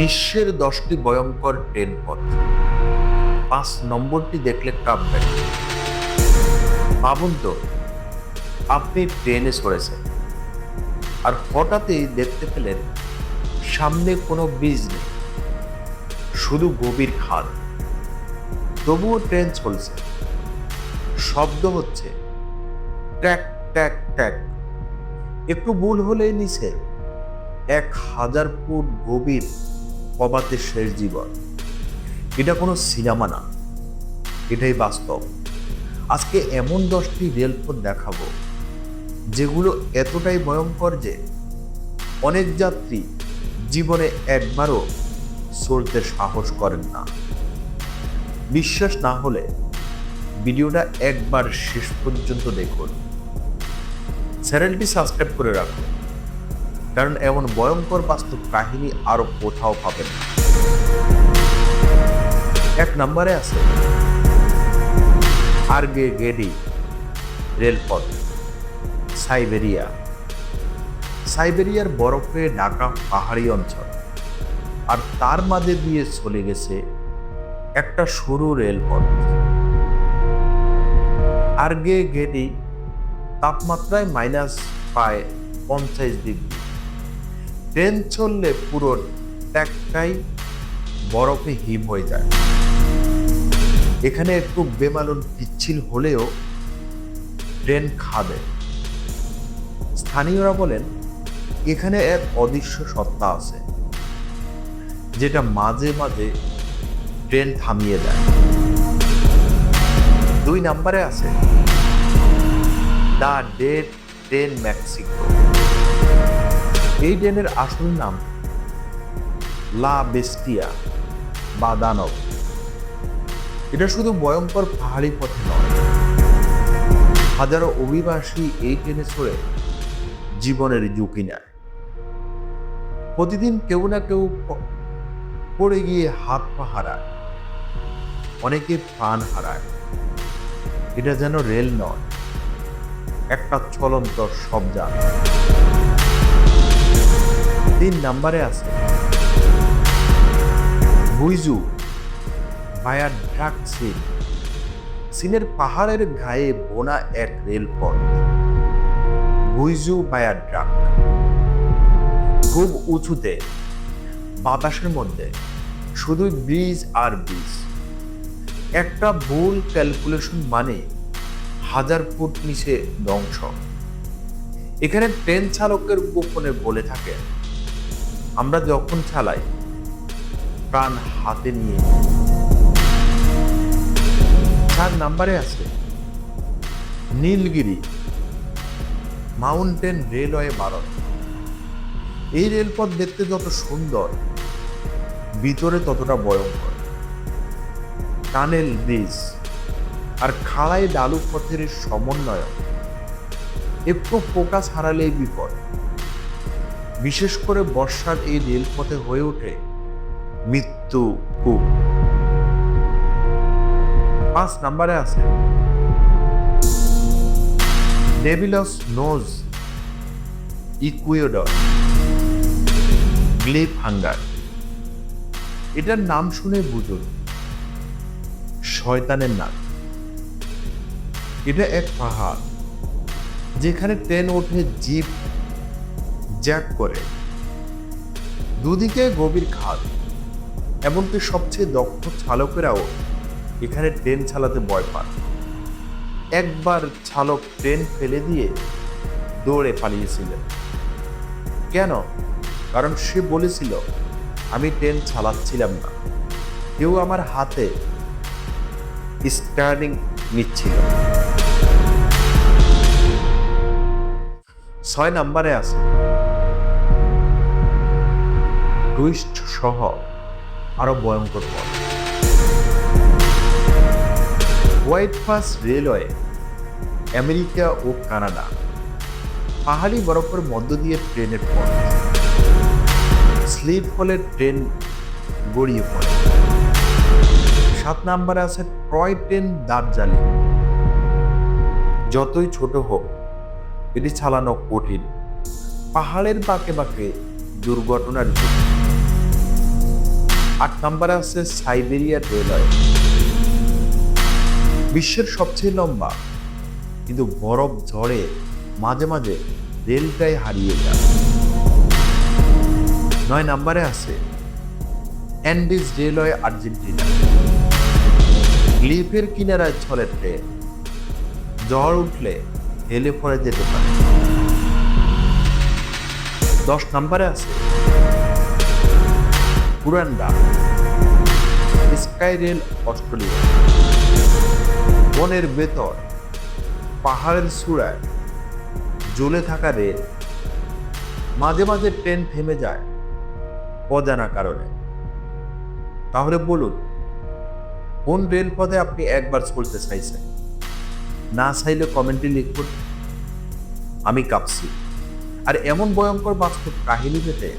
বিশ্বের দশটি ভয়ঙ্কর ট্রেন পথ। পাঁচ নম্বরটি দেখলে কাঁপবেন। ভাবুন তো, আপনি ট্রেনে চড়েছেন আর হঠাৎই দেখতে পেলেন সামনে কোনো ব্রিজ নেই, শুধু গভীর খাদ তবুও ট্রেন চলছে। শব্দ হচ্ছে, ট্যাক ট্যাক ট্যাক। একটু ভুল হলেই নিচে এক হাজার ফুট গভীর কবাতে শেষ জীবন। এটা কোনো সিনেমা না। এটাই বাস্তব। আজকে এমন দশটি রেলপথ দেখাবো, যেগুলো এতটাই ভয়ঙ্কর যে অনেক যাত্রী জীবনে একবারও চলতে সাহস করেন না। বিশ্বাস না হলে ভিডিওটা একবার শেষ পর্যন্ত দেখুন। চ্যানেলটি সাবস্ক্রাইব করে রাখুন। কারণ এমন ভয়ঙ্কর বাস্তব কাহিনী আরও কোথাও পাবেন না। এক নম্বরে আছে আর্গে গেডি, রেলপথ, সাইবেরিয়া। সাইবেরিয়ার বরফে ঢাকা পাহাড়ি অঞ্চল। আর তার মাঝে দিয়ে চলে গেছে একটা সরু রেলপথ। আর্গে গেডি তাপমাত্রায় মাইনাস পায় পঞ্চাশ ডিগ্রি। ট্রেন চললে পুরো ট্যাকটাই বরফে হিম হয়ে যায়। এখানে একটু বেমালুন পিচ্ছিল হলেও ট্রেন খাবে। স্থানীয়রা বলেন, এখানে এক অদৃশ্য সত্তা আছে, যেটা মাঝে মাঝে ট্রেন থামিয়ে দেয়। দুই নাম্বারে আছে দ্য ডেড ট্রেন মেক্সিকো এই ট্রেনের আসল নাম লা বেস্টিয়া বা দানব এটা শুধু ভয়ঙ্কর পাহাড়ি পথে নয় হাজারো অভিবাসী এই ট্রেনে চড়ে জীবনের ঝুঁকি নেয় প্রতিদিন কেউ না কেউ পড়ে গিয়ে হাত পা হারায় অনেকে প্রাণ হারায় এটা যেন রেল নয় একটা চলন্ত সব শবযান তিন নাম্বারে আছে। বুইজু, ভায়া ড্রাক সিন চীনের পাহাড়ের গায়ে বোনা এক রেলপথ। বুইজু, ভায়া ড্রাক খুব উঁচুতে, বাতাসের মধ্যে শুধু ব্রিজ আর ব্রিজ। একটা ভুল ক্যালকুলেশন মানে হাজার ফুট নিচে ধ্বংস। এখানে ট্রেন চালকের গোপনে বলে থাকে আমরা যখন চালাই, প্রাণ হাতে নিয়ে তার নাম্বারে আছে, নীলগিরি, মাউন্টেন রেলওয়ে ভারত এই রেলপথ দেখতে যত সুন্দর, ভিতরে ততটা ভয়ঙ্কর। টানেল ব্রিজ আর খাড়াই ডালু পথের সমন্বয়, একটু ফোকাস হারালেই বিপদ। বিশেষ করে বর্ষার এই রেলপথে হয়ে ওঠে মৃত্যু কূপ। পাঁচ নাম্বারে আছে। ডেভিলস নোজ ইকুয়েডর গ্লেপ হাঙ্গার এটার নাম শুনে বুঝুন। শয়তানের নাম এটা এক পাহাড়, যেখানে ট্রেন ওঠে জিপ জ্যাক করে। দুদিকে গভীর খাদ এমনকি সবচেয়ে দক্ষ চালকেরাও এখানে ট্রেন চালাতে ভয় পান। একবার চালক ট্রেন ফেলে দিয়ে দৌড়ে পালিয়েছিলেন। কেন? কারণ সে বলেছিল, আমি ট্রেন চালাচ্ছিলাম না। কেউ আমার হাতে স্টার্টিং নিচ্ছিল ছয় নাম্বারে আছে টুইস্ট সহ আরও ভয়ঙ্কর পথ। হোয়াইট ফাস রেলওয়ে আমেরিকা ও কানাডা পাহাড়ি বরফের মধ্য দিয়ে ট্রেনের পথ। স্লিপ হলে ট্রেন গড়িয়ে পড়ে। সাত নাম্বারে আছে টয় ট্রেন দার্জালিং। যতই ছোট হোক, এটি চালানো কঠিন। পাহাড়ের বাঁকে বাঁকে দুর্ঘটনার ঝুঁকি আট নম্বরে আছে সাইবেরিয়ার রেলওয়ে। বিশ্বের সবচেয়ে লম্বা, কিন্তু বরফ ঝড়ে মাঝে মাঝে রেলটাই হারিয়ে যায়। নয় নম্বরে আছে অ্যান্ডিজ রেলওয়ে আর্জেন্টিনা। ক্লিফের কিনারায় চলে ট্রেন। ঝড় উঠলে হেলে পড়ে যেতে পারে। দশ নম্বরে আছে। পুরান্ডা স্কাই রেল অস্ট্রেলিয়া। বনের ভেতর, পাহাড়ের চূড়ায়, জ্বলে থাকা রেল। মাঝে মাঝে ট্রেন থেমে যায়, অজানা কারণে। তাহলে বলুন, কোন রেলপথে আপনি একবার চলতে চাইছেন? না চাইলে কমেন্টে লিখুন। আমি কাঁপছি। আর এমন ভয়ঙ্কর বাস্তব কাহিনী পেতে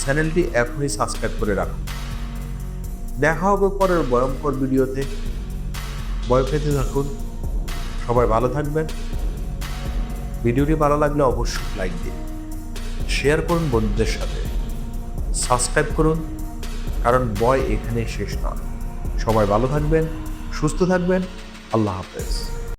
চ্যানেলটি এখনই সাবস্ক্রাইব করে রাখুন। দেখা হবে পরের ভয়ঙ্কর ভিডিওতে। ভয় পেতে থাকুন। সবাই ভালো থাকবেন। ভিডিওটি ভালো লাগলে অবশ্যই লাইক দিন। শেয়ার করুন বন্ধুদের সাথে। সাবস্ক্রাইব করুন, কারণ বয় এখানে শেষ নয়। সবাই ভালো থাকবেন, সুস্থ থাকবেন। আল্লাহ হাফেজ।